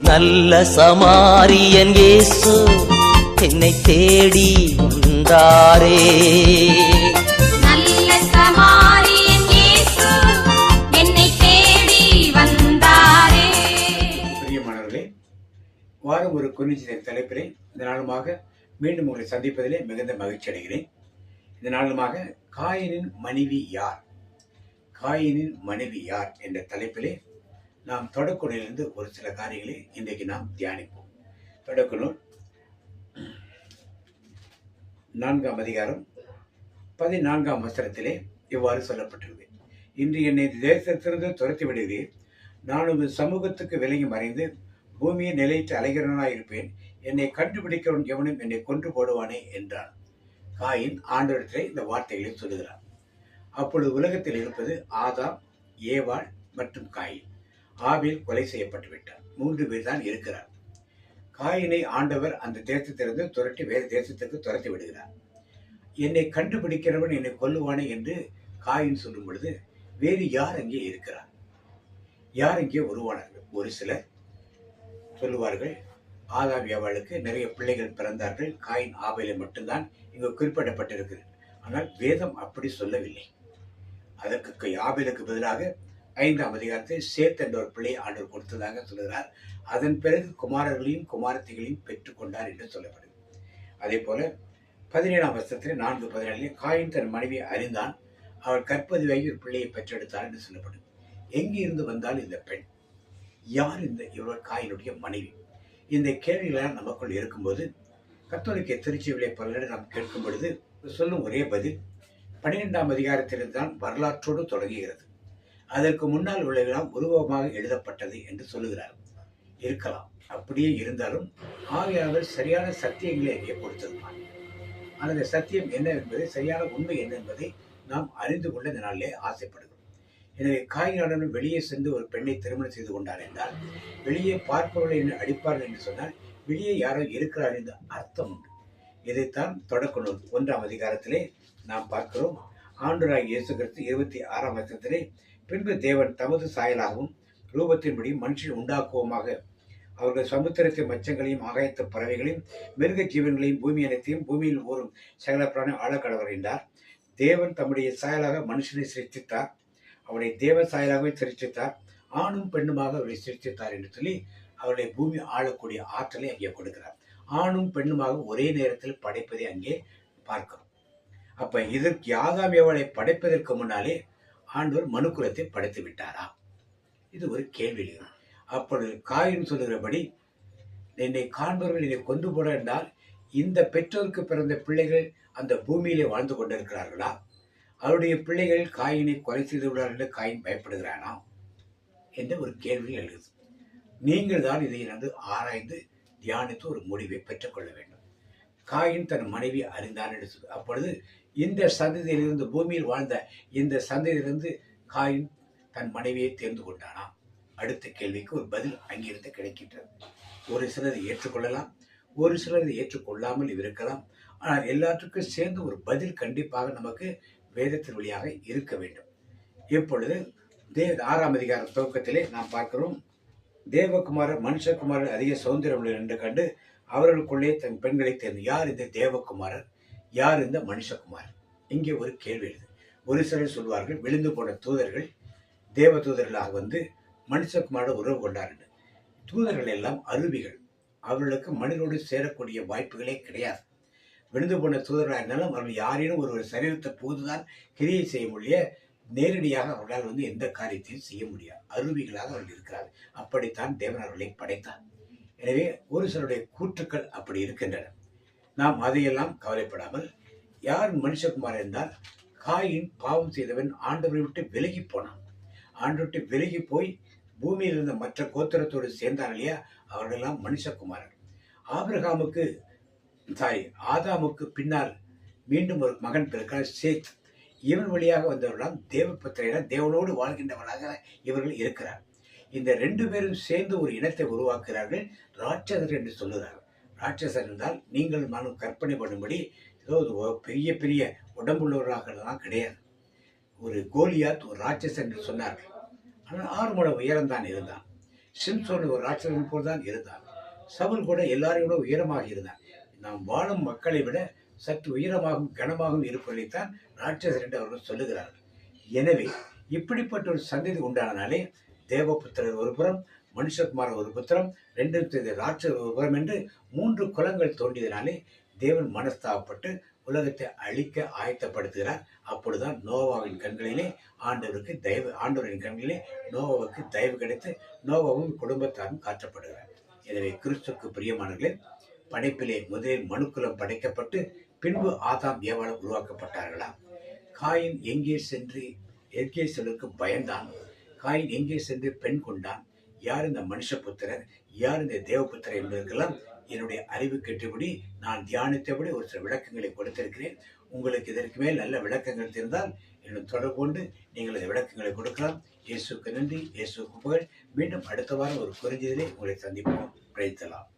நல்ல சமாரியன் இயேசு என்னை தேடி வந்தாரே. நல்ல சமாரியன் இயேசு என்னை தேடி வந்தாரே. பிரியமானவர்களே வாரம் ஒரு குறிஞ்சி தலைப்பிலே இந்த நாளுமாக மீண்டும் உங்களை சந்திப்பதிலே மிகுந்த மகிழ்ச்சி அடைகிறேன். இந்த நாளுமாக காயினின் மனைவி யார்? காயினின் மனைவி யார் என்ற தலைப்பிலே நாம் தொடக்குனிலிருந்து ஒரு சில காரியங்களை இன்றைக்கு நாம் தியானிப்போம். தொடக்க நான்காம் அதிகாரம் பதினான்காம் வசனத்திலே இவ்வாறு சொல்லப்பட்டிருக்கிறது இன்று என்னை தேசத்திலிருந்து துரத்தி விடுகிறேன் நான் உங்கள் சமூகத்துக்கு விலகி மறைந்து பூமியை நிலைத்து அலைகிறவனாக இருப்பேன் என்னை கண்டுபிடிக்கிறவன் எவனும் என்னை கொன்று போடுவானே என்றான். காயின் ஆண்டிடத்தில் இந்த வார்த்தைகளை சொல்லுகிறான் அப்பொழுது உலகத்தில் இருப்பது ஆதாம் ஏவாள் மற்றும் காயின். ஆபில் கொலை செய்யப்பட்டு விட்டார். மூன்று பேர் தான் இருக்கிறார். காயினை ஆண்டவர் அந்த தேசத்திலிருந்து துரட்டி வேறு தேசத்துக்கு துரத்தி விடுகிறார். என்னை கண்டுபிடிக்கிறவன் என்னை கொல்லுவானே என்று காயின் சொல்லும் பொழுது வேறு யார் அங்கே இருக்கிறார்? யார் இங்கே உருவானார்கள்? ஒரு சிலர் சொல்லுவார்கள் ஆதாம் ஏவாளுக்கு நிறைய பிள்ளைகள் பிறந்தார்கள் காயின் ஆபேலை மட்டும்தான் இங்கு குறிப்பிடப்பட்டிருக்கிறது. ஆனால் வேதம் அப்படி சொல்லவில்லை. அதற்கு ஆபிலுக்கு பதிலாக ஐந்தாம் அதிகாரத்தை சேத் என்ற ஒரு பிள்ளையை ஆண்டவர் கொடுத்ததாக சொல்கிறார் அதன் பிறகு குமாரர்களையும் குமாரத்திகளையும் பெற்றுக்கொண்டார் என்று சொல்லப்படுது அதே போல பதினேழாம் வருஷத்தில் நான்கு பதினேழுல காயின் தன் மனைவியை அறிந்தான். அவள் கற்பதிவாகி ஒரு பிள்ளையை பெற்றெடுத்தார் என்று சொல்லப்படுது எங்கிருந்து வந்தால் இந்த பெண்? யார் இந்த இவர் காயினுடைய மனைவி? இந்த கேள்விகளால் நமக்குள் இருக்கும்போது கத்தோலிக்க திருச்சிவிலை பலரிடம் நாம் கேட்கும் பொழுது சொல்லும் ஒரே பதில் பன்னிரெண்டாம் அதிகாரத்திலிருந்து தான் வரலாற்றோடு தொடங்குகிறது. அதற்கு முன்னால் உள்ளவெல்லாம் உருவமாக எழுதப்பட்டது என்று சொல்லுகிறார். இருக்கலாம். அப்படியே இருந்தாலும் ஆவியாளர் சரியான சத்தியங்களை அங்கே கொடுத்திருப்பார் ஆனால் அந்த சத்தியம் என்ன என்பதை சரியான உண்மை என்ன என்பதை நாம் அறிந்து கொள்ள இந்த நாளிலே ஆசைப்படுகிறோம். எனவே காய்கறியாளர் வெளியே சென்று ஒரு பெண்ணை திருமணம் செய்து கொண்டார் என்றால் வெளியே பார்ப்பவர்களை என்ன அடிப்பார்கள் என்று சொன்னால் வெளியே யாரோ இருக்கிறார் என்று அர்த்தம் உண்டு. இதைத்தான் தொடக்க நூல் ஒன்றாம் அதிகாரத்திலே நாம் பார்க்கிறோம். ஆண்டராய் இயேசு கிறிஸ்து இருபத்தி ஆறாம் வருஷத்திலே பின்பு தேவன் தமது சாயலாகவும் ரூபத்தின்படி மனுஷன் உண்டாக்குவோமாக. அவர்கள் சமுத்திரத்தை மச்சங்களையும் ஆகாயத்து பறவைகளையும் மிருக ஜீவன்களையும் பூமி அனைத்தையும் பூமியில் ஊறும் சகல பிராணி ஆழக்கடவர் என்றார். தேவன் தம்முடைய சாயலாக மனுஷனை சிருஷ்டித்தார். அவருடைய தேவ சாயலாகவே சிருஷ்டித்தார். ஆணும் பெண்ணுமாக அவரை சிருஷ்டித்தார் என்று சொல்லி அவருடைய பூமி ஆளக்கூடிய ஆற்றலை அங்கே கொடுக்கிறார். ஆணும் பெண்ணுமாக ஒரே நேரத்தில் படைப்பதை அங்கே பார்க்கிறோம். அப்ப இதற்கு யாதாம் எவளை படைப்பதற்கு முன்னாலே ஆண்டவர் மனுக்குலத்தை படைத்து விட்டாரா? இது ஒரு கேள்வி அப்பொழுது காயின் சொல்லுகிறபடி என்னை காண்பவர்கள் என்னை கொண்டு போட என்றால் இந்த பெற்றோருக்கு பிறந்த பிள்ளைகள் அந்த பூமியிலே வாழ்ந்து கொண்டிருக்கிறார்களா? அவருடைய பிள்ளைகள் காயினை கொலை செய்து விடுவார்கள் என்று காயின் பயப்படுகிறானா? என்ற ஒரு கேள்வி எழுது நீங்கள் தான் இதை வந்து ஆராய்ந்து தியானித்து ஒரு முடிவை பெற்றுக்கொள்ள வேண்டும். காயின் தன் மனைவி அறிந்தான் என்று சொல்லு அப்பொழுது இந்த சந்ததியிலிருந்து பூமியில் வாழ்ந்த இந்த சந்ததியிலிருந்து காயின் தன் மனைவியை தேர்ந்து கொண்டானாம் அடுத்த கேள்விக்கு ஒரு பதில் அங்கிருந்து கிடைக்கின்றது. ஒரு சிலர் ஏற்றுக்கொள்ளலாம் ஒரு சிலர் ஏற்றுக்கொள்ளாமல் இருக்கலாம். ஆனால் எல்லாத்துக்கும் சேர்ந்து ஒரு பதில் கண்டிப்பாக நமக்கு வேதத்தின் வழியாக இருக்க வேண்டும். இப்பொழுது தே ஆறாம் அதிகார துவக்கத்திலே நாம் பார்க்கிறோம் தேவகுமாரர் மனுஷகுமாரர் அதிக சுதந்திரம் என்று கண்டு அவர்களுக்குள்ளே தன் பெண்களை தேர்ந்து யார் இந்த தேவகுமாரர்? யார் இந்த மனுஷகுமார்? இங்கே ஒரு கேள்வி எழுது. ஒரு சிலர் சொல்வார்கள் விழுந்து போன தூதர்கள் தேவ தூதர்களாக வந்து மனுஷகுமாரோட உறவு கொண்டார்கள். தூதர்கள் எல்லாம் அருவிகள். அவர்களுக்கு மனிதனோடு சேரக்கூடிய வாய்ப்புகளே கிடையாது. விழுந்து போன தூதர்களாக இருந்தாலும் அவர்கள் யாரேனும் ஒரு ஒரு சரீரத்தை போதுதான் கிரியை செய்ய முடிய நேரடியாக அவர்களால் வந்து எந்த காரியத்தையும் செய்ய முடியாது அருவிகளாக அவர்கள் இருக்கிறார் அப்படித்தான் தேவன் அவர்களை படைத்தார். எனவே ஒரு சிலருடைய கூற்றுக்கள் அப்படி இருக்கின்றன. நாம் அதையெல்லாம் கவலைப்படாமல் யார் மனுஷகுமார் என்றால் காயின் பாவம் செய்தவன் ஆண்டவரை விட்டு விலகி போனான். ஆண்டு விட்டு விலகி போய் பூமியில் இருந்த மற்ற கோத்திரத்தோடு சேர்ந்தார் இல்லையா? அவர்களெல்லாம் மனுஷகுமாரர். ஆபிரகாமுக்கு சாரி ஆதாமுக்கு பின்னால் மீண்டும் ஒரு மகன் பிறக்கிறார் சேத். இவன் வழியாக வந்தவர்களாம் தேவபத்திரையில தேவனோடு வாழ்கின்றவர்களாக இவர்கள் இருக்கிறார். இந்த ரெண்டு பேரும் சேர்ந்து ஒரு இனத்தை உருவாக்குகிறார்கள் ராட்சதர் என்று சொல்லுகிறார்கள். ராட்சசர் என்றால் நீங்கள் நானும் கற்பனை பண்ணும்படி ஏதோ ஒரு பெரிய பெரிய உடம்புள்ளவர்களாகலாம் கிடையாது. ஒரு கோலியாத் ஒரு ராட்சசன் என்று சொன்னார்கள். ஆனால் ஆறு முழ உயரம்தான் இருந்தான். சிம்சோன் ஒரு ராட்சசன் போல் தான் இருந்தான். சவுல் கூட எல்லாரையும் விட உயரமாக இருந்தான். நாம் வாழும் மக்களை விட சற்று உயரமாகவும் கனமாகவும் இருப்பதைத்தான் ராட்சசர் என்று அவர்கள் சொல்லுகிறார்கள். எனவே இப்படிப்பட்ட ஒரு சந்ததி உண்டானாலே தேவபுத்திரர் ஒரு புறம் மனுஷகுமார் ஒரு புத்திரம் ரெண்டு ராட்சசர் ஒரு புறம் என்று மூன்று குலங்கள் தோண்டியதினாலே தேவன் மனஸ்தாபப்பட்டு உலகத்தை அழிக்க ஆயத்தப்படுத்துகிறார். அப்பொழுதுதான் நோவாவின் கண்களிலே ஆண்டவருக்கு தயவு ஆண்டவரின் கண்களிலே நோவாவுக்கு தயவு கிடைத்து நோவாவும் குடும்பத்தாரும் காற்றப்படுகிறார் எனவே கிறிஸ்துக்கு பிரியமானவர்களே படைப்பிலே முதலில் மனுக்குலம் படைக்கப்பட்டு பின்பு ஆதாம் ஏவாளம் உருவாக்கப்பட்டார்களா? காயின் எங்கே சென்று எங்கே செல்லுக்கு பயந்தான்? காயின் எங்கே சென்று பெண் கொண்டான்? யார் இந்த மனுஷ மனுஷபுத்திரர் யார் இந்த தேவபுத்திரர் என்பதற்கெல்லாம் என்னுடைய அறிவு கெட்டுபடி நான் தியானித்தபடி ஒரு சில விளக்கங்களை கொடுத்திருக்கிறேன். உங்களுக்கு இதற்கு மேல் நல்ல விளக்கங்கள் தெரிந்தால் என்னும் தொடர்பு கொண்டு நீங்கள் இந்த விளக்கங்களை கொடுக்கலாம். இயேசுக்கு நன்றி. இயேசுக்கு புகழ். மீண்டும் அடுத்த வாரம் ஒரு குறைஞ்சதிலே உங்களை சந்திப்போம். பிழைத்தலாம்